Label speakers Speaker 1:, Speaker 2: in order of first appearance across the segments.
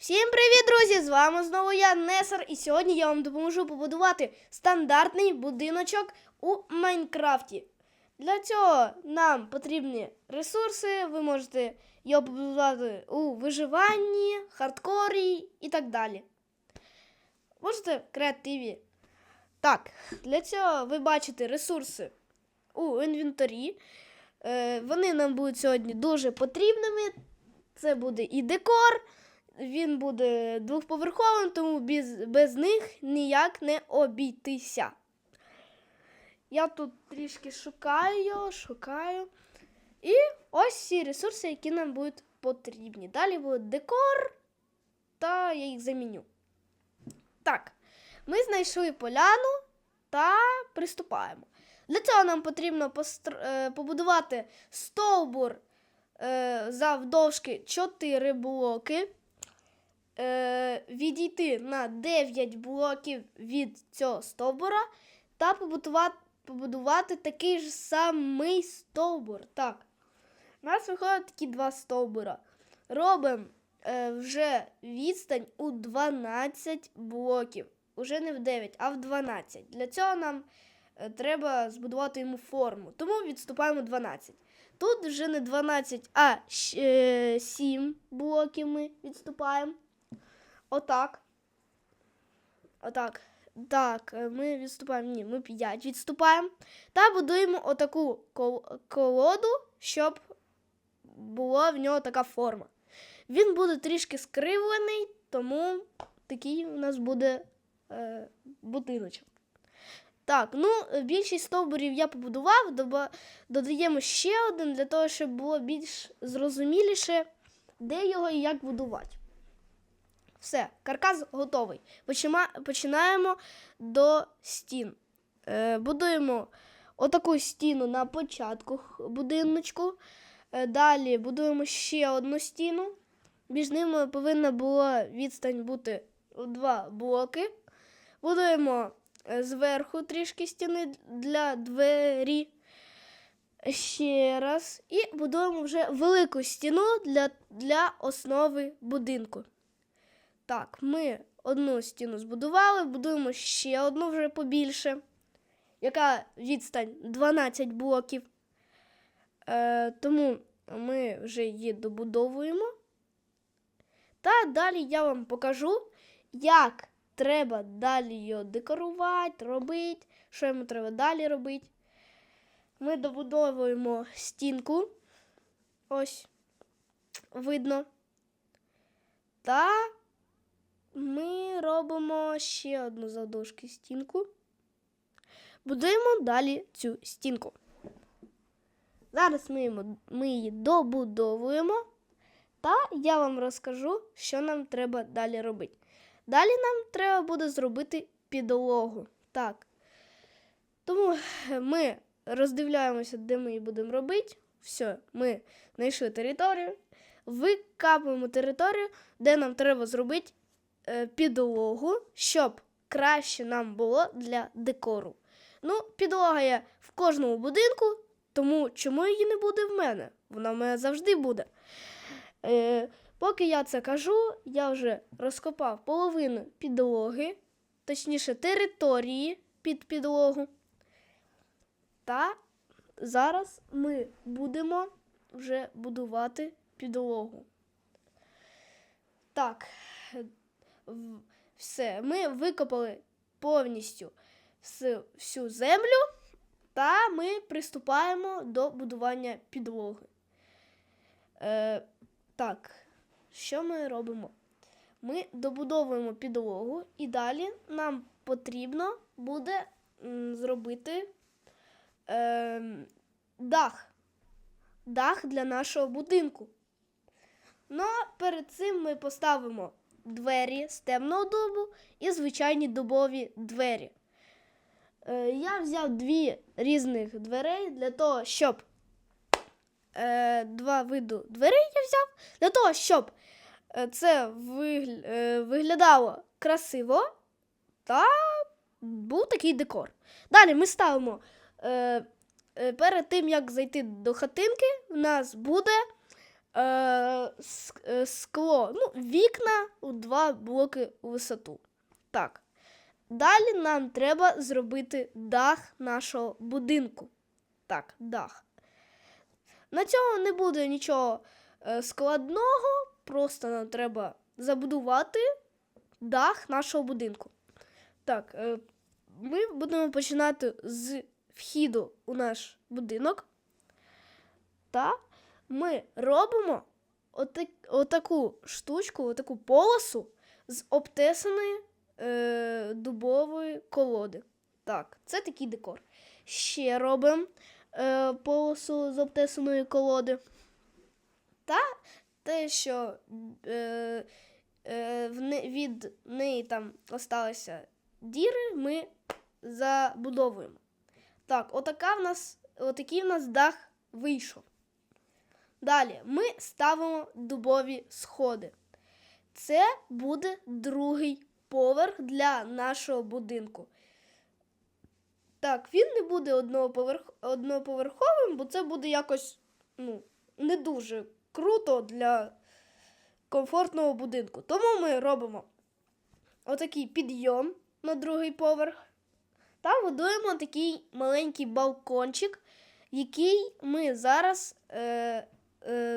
Speaker 1: Всім привіт, друзі! З вами знову я, Несер, і сьогодні я вам допоможу побудувати стандартний будиночок у Майнкрафті. Для цього нам потрібні ресурси, ви можете його побудувати у виживанні, хардкорі і так далі. Можете в креативі. Так, для цього ви бачите ресурси у інвентарі. Е, вони нам будуть сьогодні дуже потрібними. Це буде і декор, він буде двохповерховим, тому без, без них ніяк не обійтися. Я тут трішки шукаю шукаю. І ось всі ресурси, які нам будуть потрібні. Далі буде декор, та я їх заміню. Так, ми знайшли поляну та приступаємо. Для цього нам потрібно е, побудувати стовбур е, завдовжки 4 блоки, е, відійти на 9 блоків від цього стовбура та побудувати, побудувати такий ж самий стовбур. Так, у нас виходять такі два стовбура. Робимо е, вже відстань у 12 блоків. Уже не в 9, а в 12. Для цього нам е, треба збудувати йому форму. Тому відступаємо 12. Тут вже не 12, а 7 блоків ми відступаємо. Отак. Отак. Так, е, ми відступаємо. Ні, ми 5 відступаємо. Та будуємо отаку кол- колоду, щоб була в нього така форма. Він буде трішки скривлений, тому такий у нас буде е, будиночок. Так, ну більшість стовбурів я побудував, додаємо ще один для того, щоб було більш зрозуміліше, де його і як будувати. Все, каркас готовий. Починаємо до стін. Е, будуємо отаку стіну на початку будиночку. Е, далі будуємо ще одну стіну. Між ними повинна була відстань бути два блоки. Будуємо е, зверху трішки стіни для двері. Ще раз. І будуємо вже велику стіну для, для основи будинку. Так, ми одну стіну збудували, будуємо ще одну вже побільше, яка відстань 12 блоків. Е, тому ми вже її добудовуємо. Та далі я вам покажу, як треба далі його декорувати, робити, що йому треба далі робити. Ми добудовуємо стінку. Ось, видно. Та ми робимо ще одну завдовжки стінку. Будуємо далі цю стінку. Зараз ми, її добудовуємо. Та я вам розкажу, що нам треба далі робити. Далі нам треба буде зробити підлогу. Так. Тому ми роздивляємося, де ми її будемо робити. Все, ми знайшли територію, викапуємо територію, де нам треба зробити підлогу, щоб краще нам було для декору. Ну, підлога є в кожному будинку, тому чому її не буде в мене? Вона в мене завжди буде. Е, поки я це кажу, я вже розкопав половину підлоги, точніше території під підлогу. Та зараз ми будемо вже будувати підлогу. Так, все, ми викопали повністю всю землю, та ми приступаємо до будування підлоги. Е, так, що ми робимо? Ми добудовуємо підлогу, і далі нам потрібно буде зробити ем, дах. Дах для нашого будинку. Ну, перед цим ми поставимо двері з темного дубу і звичайні дубові двері. Е, я взяв дві різних дверей для того, щоб е, два виду дверей я взяв для того, щоб е, це вигля- е, виглядало красиво та був такий декор. Далі ми ставимо е, е, перед тим, як зайти до хатинки, в нас буде е, е, скло, ну, вікна у два блоки у висоту. Так. Далі нам треба зробити дах нашого будинку. Так, дах. На цьому не буде нічого е, складного, просто нам треба забудувати дах нашого будинку. Так, е, ми будемо починати з вхіду у наш будинок. Та ми робимо отак, отаку штучку, отаку полосу з обтесаної е, дубової колоди. Так, це такий декор. Ще робимо е, полосу з обтесаної колоди. Та те, що е, е, від неї там осталися діри, ми забудовуємо. Так, отака в нас, отакий в нас дах вийшов. Далі ми ставимо дубові сходи. Це буде другий поверх для нашого будинку. Так, він не буде одноповерх... одноповерховим, бо це буде якось ну, не дуже круто для комфортного будинку. Тому ми робимо отакий підйом на другий поверх та будуємо такий маленький балкончик, який ми зараз е,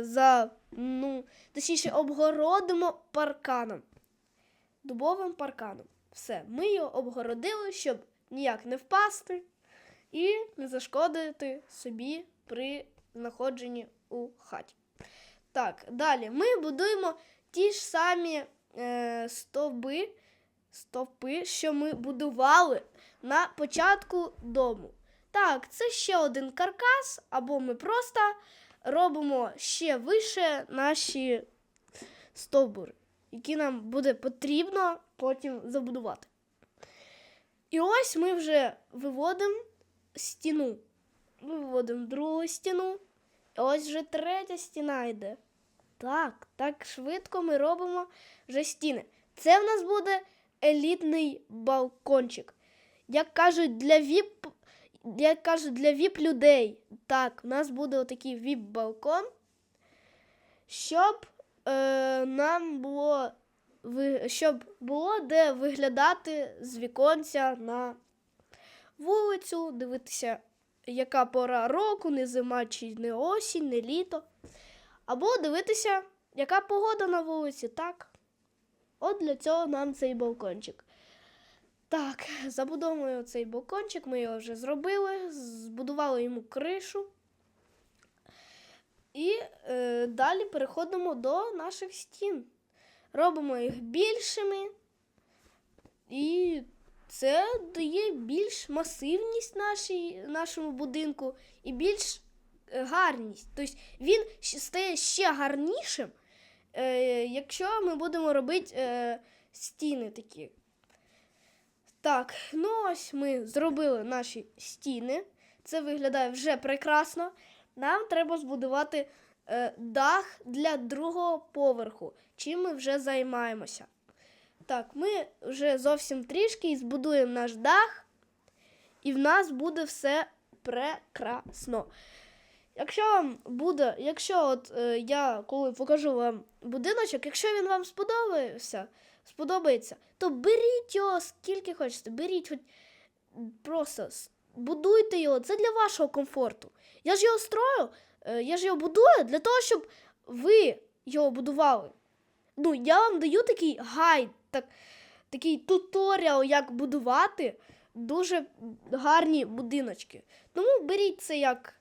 Speaker 1: за, ну, точніше, обгородимо парканом. Дубовим парканом. Все, ми його обгородили, щоб ніяк не впасти і не зашкодити собі при знаходженні у хаті. Так, далі ми будуємо ті ж самі е, стовби, стовпи, що ми будували на початку дому. Так, це ще один каркас, або ми просто робимо ще вище наші стовбури, які нам буде потрібно потім забудувати. І ось ми вже виводимо стіну. Ми виводимо другу стіну. І ось вже третя стіна йде. Так, так швидко ми робимо вже стіни. Це в нас буде елітний балкончик. Як кажуть, для віп, як кажуть, для віп людей. Так, у нас буде отакий віп-балкон, щоб е, нам було щоб було де виглядати з віконця на вулицю, дивитися, яка пора року, не зима чи не осінь, не літо. Або дивитися, яка погода на вулиці, так. От для цього нам цей балкончик. Так, забудовуємо цей балкончик, ми його вже зробили, збудували йому кришу. І е, далі переходимо до наших стін. Робимо їх більшими, і це дає більш масивність нашій, нашому будинку і більш е, гарність. Тобто він стає ще гарнішим, е, якщо ми будемо робити е, стіни такі. Так, ну ось ми зробили наші стіни. Це виглядає вже прекрасно. Нам треба збудувати е, дах для другого поверху, чим ми вже займаємося. Так, ми вже зовсім трішки і збудуємо наш дах, і в нас буде все прекрасно. Якщо вам буде, якщо от е, я коли покажу вам будиночок, якщо він вам сподобається, сподобається, то беріть його скільки хочете, беріть хоч просто будуйте його, це для вашого комфорту. Я ж його строю, е, я ж його будую для того, щоб ви його будували. Ну, я вам даю такий гайд, так, такий туторіал, як будувати дуже гарні будиночки. Тому беріть це як,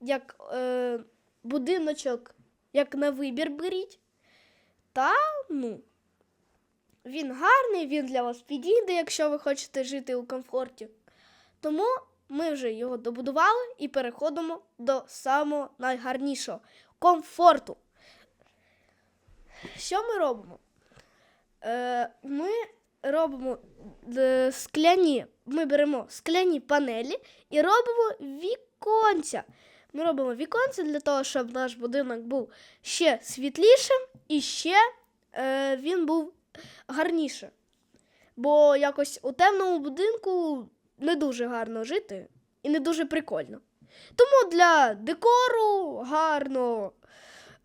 Speaker 1: як е, будиночок, як на вибір беріть. Та, ну, він гарний, він для вас підійде, якщо ви хочете жити у комфорті. Тому ми вже його добудували і переходимо до самого найгарнішого комфорту. Що ми робимо? Е, ми робимо е, скляні, ми беремо скляні панелі і робимо віконця. Ми робимо віконця для того, щоб наш будинок був ще світлішим і ще е, він був гарніше. Бо якось у темному будинку не дуже гарно жити і не дуже прикольно. Тому для декору гарно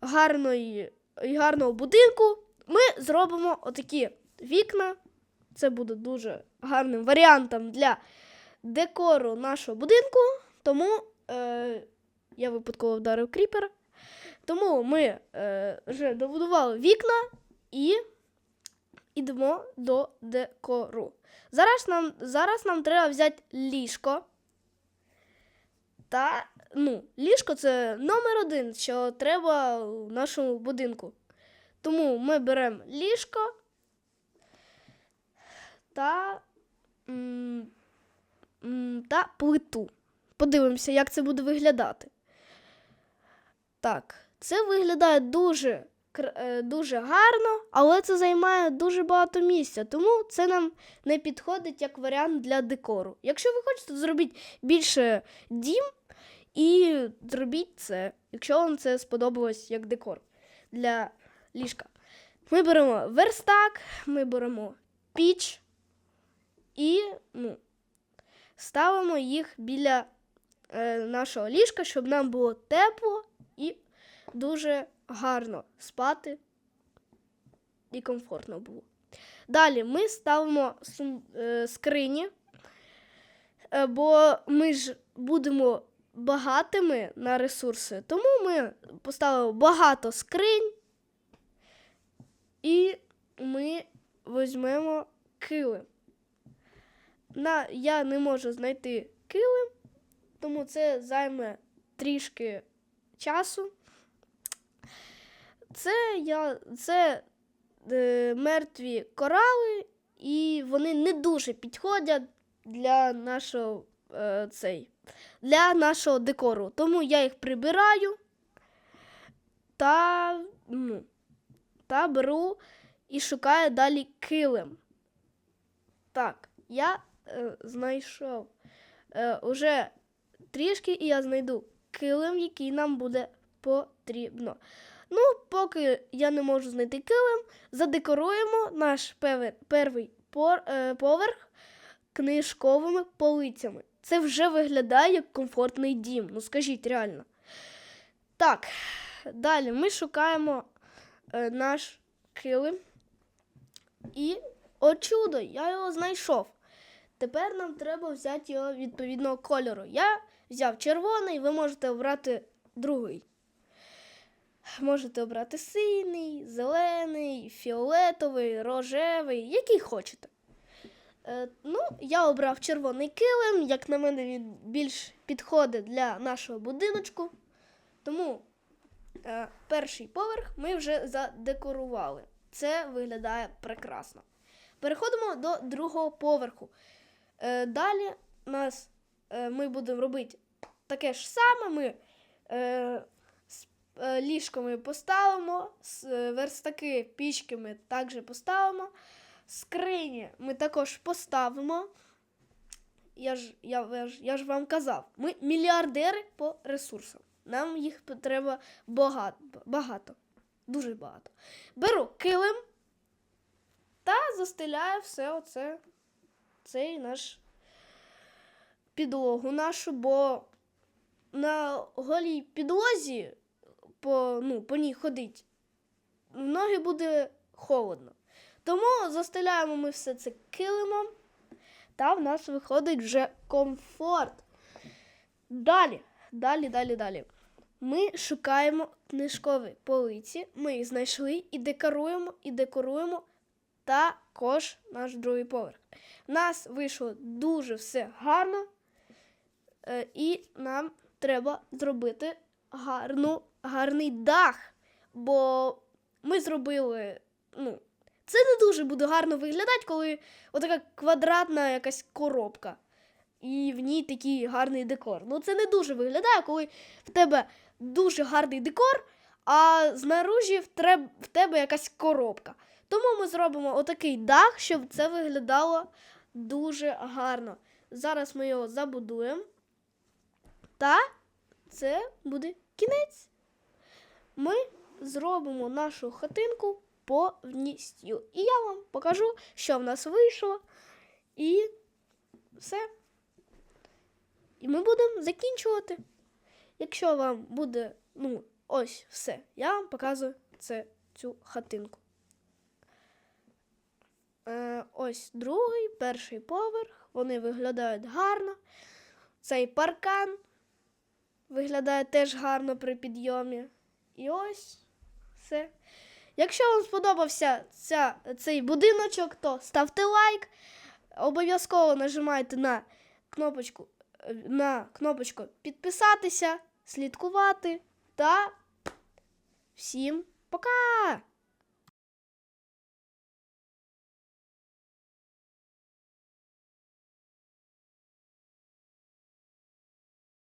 Speaker 1: гарної, гарного будинку ми зробимо отакі вікна. Це буде дуже гарним варіантом для декору нашого будинку. Тому е, я випадково вдарив кріпер. Тому ми е, вже добудували вікна і йдемо до декору. Зараз нам, зараз нам треба взяти ліжко. Та, ну, ліжко це номер один, що треба в нашому будинку. Тому ми беремо ліжко та, та плиту. Подивимося, як це буде виглядати. Так, це виглядає дуже, дуже гарно, але це займає дуже багато місця, тому це нам не підходить як варіант для декору. Якщо ви хочете, зробіть більше дім і зробіть це, якщо вам це сподобалось як декор для ліжка. Ми беремо верстак, ми беремо піч і ну, ставимо їх біля е, нашого ліжка, щоб нам було тепло і дуже гарно спати і комфортно було. Далі ми ставимо е, скрині, е, бо ми ж будемо багатими на ресурси, тому ми поставили багато скринь, і ми візьмемо килим. На, я не можу знайти килим, тому це займе трішки часу. Це, я, це е, мертві корали, і вони не дуже підходять для нашого, е, цей, для нашого декору. Тому я їх прибираю та, ну, та беру і шукаю далі килим. Так, я е, знайшов е, уже трішки, і я знайду килим, який нам буде потрібно. Ну, поки я не можу знайти килим, задекоруємо наш певер, перший пор, е, поверх книжковими полицями. Це вже виглядає як комфортний дім. Ну, скажіть реально. Так, далі ми шукаємо е, наш килим. І, о чудо, я його знайшов. Тепер нам треба взяти його відповідного кольору. Я взяв червоний, ви можете обрати другий. Можете обрати синій, зелений, фіолетовий, рожевий, який хочете. Е, ну, я обрав червоний килим, як на мене, він більш підходить для нашого будиночку. Тому е, перший поверх ми вже задекорували. Це виглядає прекрасно. Переходимо до другого поверху. Е, далі нас, е, ми будемо робити таке ж саме. Ми е, ліжко ми поставимо, е, верстаки пічки ми також поставимо. Скрині ми також поставимо. Я ж, я, я, ж, я ж вам казав, ми мільярдери по ресурсам. Нам їх треба багато, багато. Дуже багато. Беру килим та застеляю все оце, цей наш підлогу нашу, бо на голій підлозі по, ну, по ній ходить, ноги буде холодно. Тому застеляємо ми все це килимом, та в нас виходить вже комфорт. Далі, далі, далі, далі. Ми шукаємо книжкові полиці, ми їх знайшли і декоруємо, і декоруємо також наш другий поверх. У нас вийшло дуже все гарно, е, і нам треба зробити гарну, гарний дах. Бо ми зробили, ну, це не дуже буде гарно виглядати, коли отака квадратна якась коробка. І в ній такий гарний декор. Ну, це не дуже виглядає, коли в тебе дуже гарний декор, а знаружі в, тебе якась коробка. Тому ми зробимо отакий дах, щоб це виглядало дуже гарно. Зараз ми його забудуємо. Та це буде кінець. Ми зробимо нашу хатинку повністю. І я вам покажу, що в нас вийшло. І все. І ми будемо закінчувати. Якщо вам буде, ну, ось все. Я вам показую це, цю хатинку. Е, ось другий, перший поверх. Вони виглядають гарно. Цей паркан виглядає теж гарно при підйомі. І ось все. Якщо вам сподобався ця, цей будиночок, то ставте лайк. Обов'язково нажимайте на кнопочку, е, на кнопочку підписатися, слідкувати та всім пока!